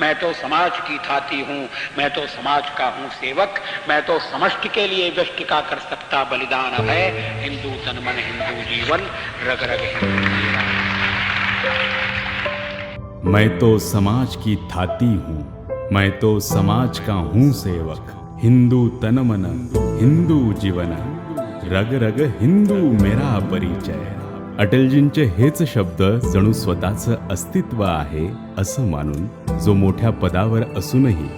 मैं तो समाज की थाती हूँ, मैं तो समाज का हूँ सेवक, मैं तो समष्टि के लिए व्यष्टि का कर सकता बलिदान है। हिंदू तन मन हिंदू जीवन, रग रग मैं तो समाज की थाती हूँ, मैं तो समाज का हूँ सेवक। हिंदू तन मन हिंदू जीवन, रग रग हिंदू मेरा परिचय। अटलजींचे हेच शब्द जणू स्वतःचं अस्तित्व आहे असं मानून जो मोठ्या पदावर असूनही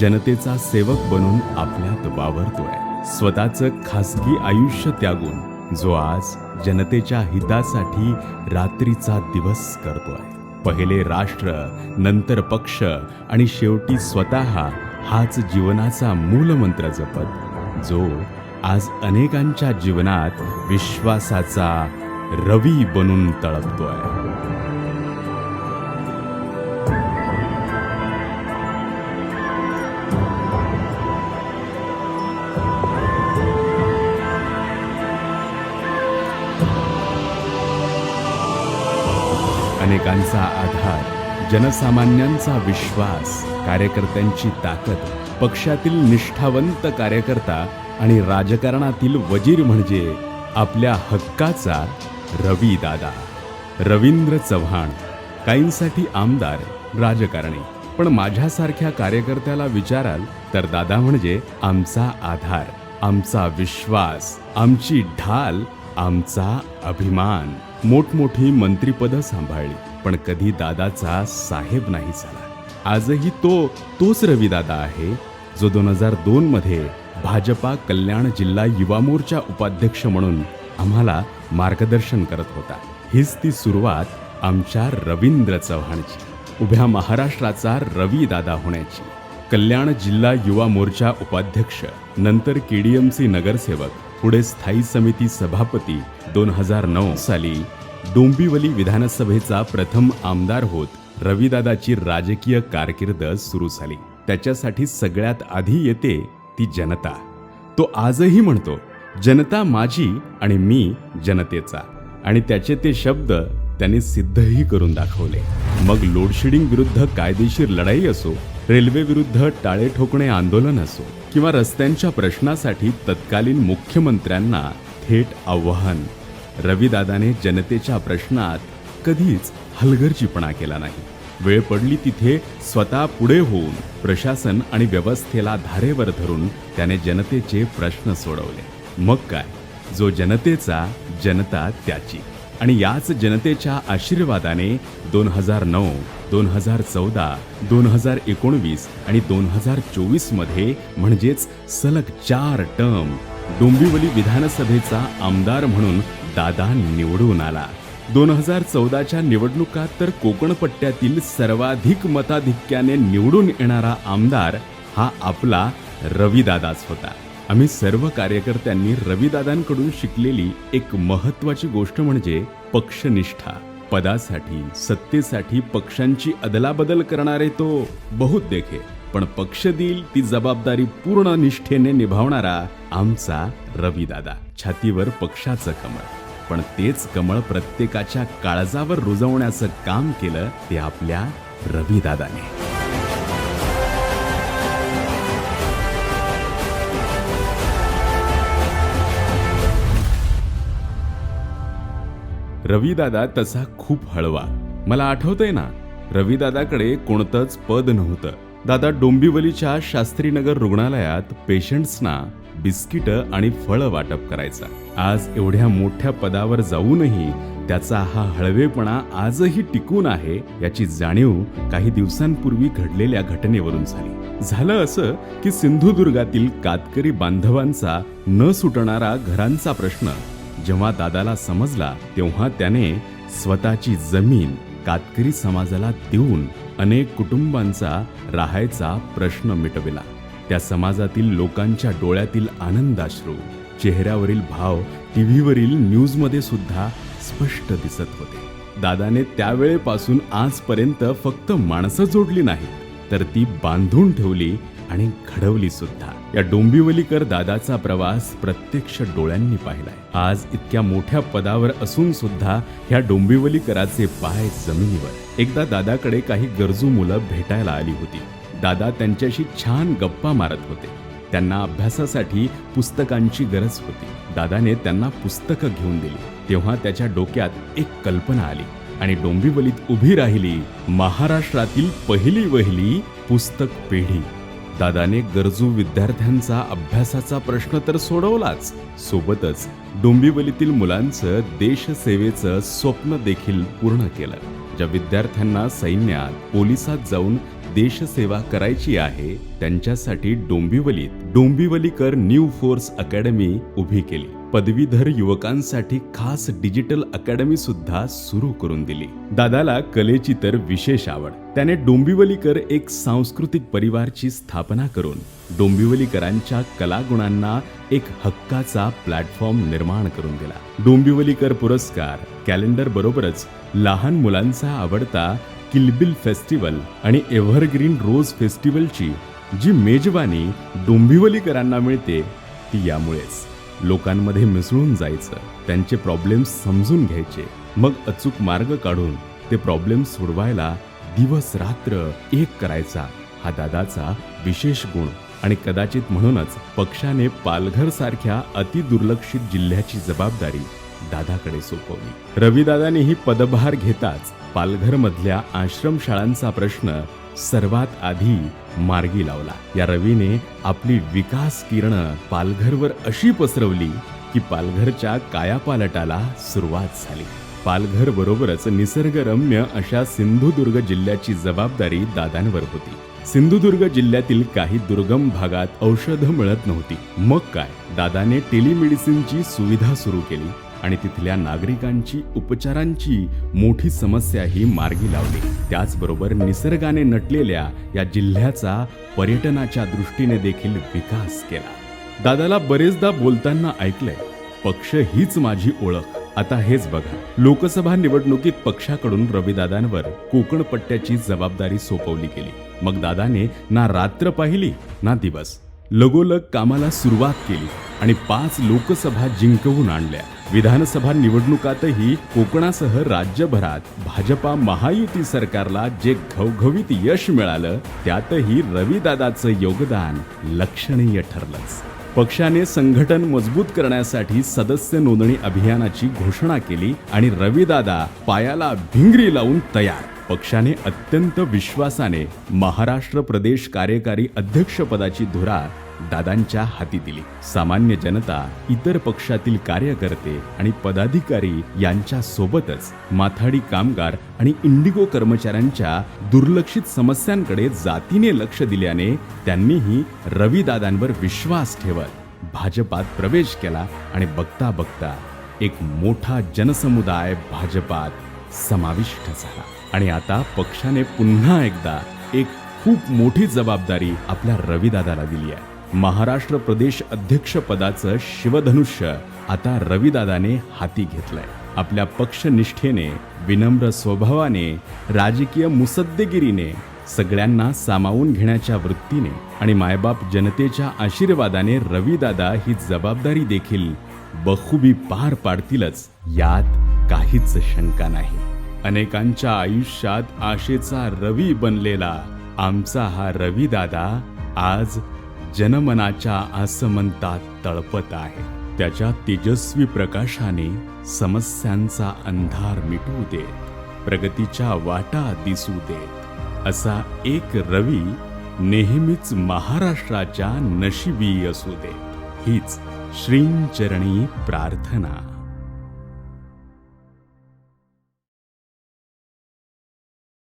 जनतेचा सेवक बनून आपल्यात वावरतोय. स्वतःचं खासगी आयुष्य त्यागून जो आज जनतेच्या हितासाठी रात्रीचा दिवस करतोय. पहिले राष्ट्र नंतर पक्ष आणि शेवटी स्वतः हाच जीवनाचा मूलमंत्र जपत जो आज अनेकांच्या जीवनात विश्वासाचा रवी बनून तळपतोय. अनेकांचा आधार जनसामान्यांचा विश्वास कार्यकर्त्यांची ताकद पक्षातील निष्ठावंत कार्यकर्ता आणि राजकारणातील वजीर म्हणजे आपल्या हक्काचा रवी दादा रवींद्र चव्हाण काहींसाठी आमदार राजकारणी. पण माझ्यासारख्या कार्यकर्त्याला विचाराल तर दादा म्हणजे आमचा आधार आमचा विश्वास आमची ढाल आमचा अभिमान. मोठमोठी मंत्रीपदं सांभाळली पण कधी दादाचा साहेब नाही झाला. आजही तो तोच रवीदादा आहे जो दोन हजार दोन मध्ये भाजपा कल्याण जिल्हा युवा मोर्चा उपाध्यक्ष म्हणून आम्हाला मार्गदर्शन करत होता. हीच ती सुरुवात आमच्या रवींद्र चव्हाणची. उभ्या महाराष्ट्राचा रवी दादा होण्याची. कल्याण जिल्हा युवा मोर्चा उपाध्यक्ष नंतर केडीएमसी नगरसेवक पुढे स्थायी समिती सभापती दोन हजार नऊ साली डोंबिवली विधानसभेचा प्रथम आमदार होत रवीदादाची राजकीय कारकीर्द सुरू झाली. त्याच्यासाठी सगळ्यात आधी येते ती जनता. तो आजही म्हणतो जनता माझी आणि मी जनतेचा. आणि त्याचे ते शब्द त्यांनी सिद्धही करून दाखवले. मग लोडशेडिंग विरुद्ध कायदेशीर लढाई असो रेल्वे विरुद्ध टाळे ठोकणे आंदोलन असो किंवा रस्त्यांच्या प्रश्नासाठी तत्कालीन मुख्यमंत्र्यांना थेट आव्हान रविदादाने जनतेच्या प्रश्नात कधीच हलगर्जीपणा केला नाही. वेळ पडली तिथे स्वतः पुढे होऊन प्रशासन आणि व्यवस्थेला धारेवर धरून त्याने जनतेचे प्रश्न सोडवले. मग काय? जो जनतेचा जनता त्याची. आणि याच जनतेच्या आशीर्वादाने दोन हजार नऊ दोन हजार चौदा दोन हजार एकोणवीस आणि दोन हजार चोवीसमध्ये म्हणजेच सलग चार टर्म डोंबिवली विधानसभेचा आमदार म्हणून दादा निवडून आला. दोन हजार चौदाच्या निवडणुकात तर कोकणपट्ट्यातील सर्वाधिक मताधिक्याने निवडून येणारा आमदार हा आपला रविदादाच होता. आम्ही सर्व कार्यकर्त्यांनी रविदादांकडून शिकलेली एक महत्वाची गोष्ट म्हणजे पक्षनिष्ठा. पदासाठी सत्तेसाठी पक्षांची अदलाबदल करणारे तो बहुत देखे. पण पक्ष देईल ती जबाबदारी पूर्ण निष्ठेने निभावणारा आमचा रविदादा. छातीवर पक्षाचं कमळ. पण तेच कमळ प्रत्येकाच्या काळजावर रुजवण्याचं काम केलं ते आपल्या रविदादाने. रवीदादा तसा खूप हळवा. मला आठवतंय ना रवीदादाकडे कोणतंच पद नव्हतं. दादा डोंबिवलीच्या शास्त्रीनगर रुग्णालयात पेशंट्सना बिस्किटं आणि फळं वाटप करायचा. आज एवढ्या मोठ्या पदावर जाऊनही त्याचा हा हळवेपणा आजही टिकून आहे याची जाणीव काही दिवसांपूर्वी घडलेल्या घटनेवरून झाली. झालं असं की सिंधुदुर्गातील कातकरी बांधवांचा न सुटणारा घरांचा प्रश्न जेव्हा दादाला समजला तेव्हा त्याने स्वतःची जमीन कातकरी समाजाला देऊन अनेक कुटुंबांचा राहायचा प्रश्न मिटविला. त्या समाजातील लोकांच्या डोळ्यातील आनंदाश्रू चेहऱ्यावरील भाव टीव्हीवरील न्यूजमध्ये सुद्धा स्पष्ट दिसत होते. दादाने त्यावेळेपासून आजपर्यंत फक्त माणसं जोडली नाहीत तर ती बांधून ठेवली आणि घडवली सुद्धा. या डोंबिवलीकर दादाचा प्रवास प्रत्यक्ष डोळ्यांनी पाहिलाय. आज इतक्या मोठ्या पदावर असून सुद्धा ह्या डोंबिवलीकराचे पाय जमिनीवर. एकदा दादाकडे काही गरजू मुलं भेटायला आली होती. दादा त्यांच्याशी छान गप्पा मारत होते. त्यांना अभ्यासासाठी पुस्तकांची गरज होती. दादाने त्यांना पुस्तकं घेऊन दिली. तेव्हा त्याच्या डोक्यात एक कल्पना आली आणि डोंबिवलीत उभी राहिली महाराष्ट्रातील पहिली वहिली पुस्तक पेढी. दादाने गरजू विद्यार्थ्यांचा अभ्यासाचा प्रश्न तर सोडवलाच. सोबतच डोंबिवलीतील मुलांचं देशसेवेचं स्वप्न देखील पूर्ण केलं. ज्या विद्यार्थ्यांना सैन्यात पोलिसात जाऊन देशसेवा करायची आहे त्यांच्यासाठी डोंबिवलीत डोंबिवलीकर न्यू फोर्स अकॅडमी उभी केली. पदवीधर युवकांसाठी खास डिजिटल अकॅडमी सुद्धा सुरू करून दिली. दादाला कलेची तर विशेष आवड. त्याने डोंबिवलीकर एक सांस्कृतिक परिवारची स्थापना करून डोंबिवलीकरांच्या कलागुणांना एक हक्काचा प्लॅटफॉर्म निर्माण करून दिला. डोंबिवलीकर पुरस्कार कॅलेंडर बरोबरच लहान मुलांचा आवडता किलबिल फेस्टिवल आणि एव्हरग्रीन रोज फेस्टिवलची जी मेजवानी डोंबिवलीकरांना मिळते ती यामुळेच. लोकांमध्ये मिसळून जायचं त्यांचे प्रॉब्लेम्स समजून घ्यायचे. मग अचूक मार्ग काढून ते प्रॉब्लेम सोडवायला दिवस रात्र एक करायचा. हा दादाचा विशेष गुण आणि कदाचित म्हणूनच पक्षाने पालघर सारख्या अतिदुर्लक्षित जिल्ह्याची जबाबदारी दादाकडे सोपवली. रविदादांनीही पदभार घेताच पालघरमधल्या आश्रमशाळांचा प्रश्न सर्वात आधी मार्गी लावला. या रवीने आपली विकास किरण पालघरवर अशी पसरवली की पालघरच्या कायापालटाला सुरुवात झाली. पालघर बरोबरच निसर्गरम्य अशा सिंधुदुर्ग जिल्ह्याची जबाबदारी दादांवर होती. सिंधुदुर्ग जिल्ह्यातील काही दुर्गम भागात औषधं मिळत नव्हती. मग काय? दादाने टेलिमेडिसिनची सुविधा सुरू केली. आणि तिथल्या नागरिकांची उपचारांची मोठी समस्याही मार्गी लावली. त्याचबरोबर निसर्गाने नटलेल्या या जिल्ह्याचा पर्यटनाच्या दृष्टीने देखील विकास केला. दादाला बरेचदा बोलताना ऐकलंय पक्ष हीच माझी ओळख. आता हेच बघा. लोकसभा निवडणुकीत पक्षाकडून रविदादांवर कोकण पट्ट्याची जबाबदारी सोपवली गेली. मग दादाने ना रात्र पाहिली ना दिवस. लगोलग कामाला सुरुवात केली आणि पाच लोकसभा जिंकवून आणल्या. विधानसभा निवडणुकातही कोकणासह राज्यभरात भाजपा महायुती सरकारला जे घवघवीत यश मिळालं त्यातही रवीदादाचं योगदान लक्षणीय ठरलंच. पक्षाने संघटन मजबूत करण्यासाठी सदस्य नोंदणी अभियानाची घोषणा केली आणि रवीदादा पायाला भिंगरी लावून तयार. पक्षाने अत्यंत विश्वासाने महाराष्ट्र प्रदेश कार्यकारी अध्यक्षपदाची धुरा दादांच्या हाती दिली. सामान्य जनता इतर पक्षातील कार्यकर्ते आणि पदाधिकारी यांच्या सोबतच माथाडी कामगार आणि इंडिगो कर्मचाऱ्यांच्या दुर्लक्षित समस्यांकडे जातीने लक्ष दिल्याने त्यांनीही रवीदादांवर विश्वास ठेवत भाजपात प्रवेश केला आणि बघता बघता एक मोठा जनसमुदाय भाजपात समाविष्ट झाला. आणि आता पक्षाने पुन्हा एकदा एक खूप मोठी जबाबदारी आपल्या रवीदादाला दिली आहे. महाराष्ट्र प्रदेश अध्यक्षपदाचं शिवधनुष्य आता रविदादाने हाती घेतलंय. आपल्या पक्षनिष्ठेने विनम्र स्वभावाने राजकीय मुसद्देगिरीने सगळ्यांना सामावून घेण्याच्या वृत्तीने आणि मायबाप जनतेच्या आशीर्वादाने रविदादा ही जबाबदारी देखील बखुबी पार पाडतीलच यात काहीच शंका नाही. अनेकांच्या आयुष्यात आशेचा रवी बनलेला आमचा हा रविदादा आज जनमनाच्या आसमंतात तळपत आहे. त्याच्या तेजस्वी प्रकाशाने समस्यांचा अंधार मिटू देत प्रगतीच्या वाटा दिसू देत. असा एक रवी नेहमीच महाराष्ट्राच्या नशिबी असू देत. हीच श्रींचरणी प्रार्थना.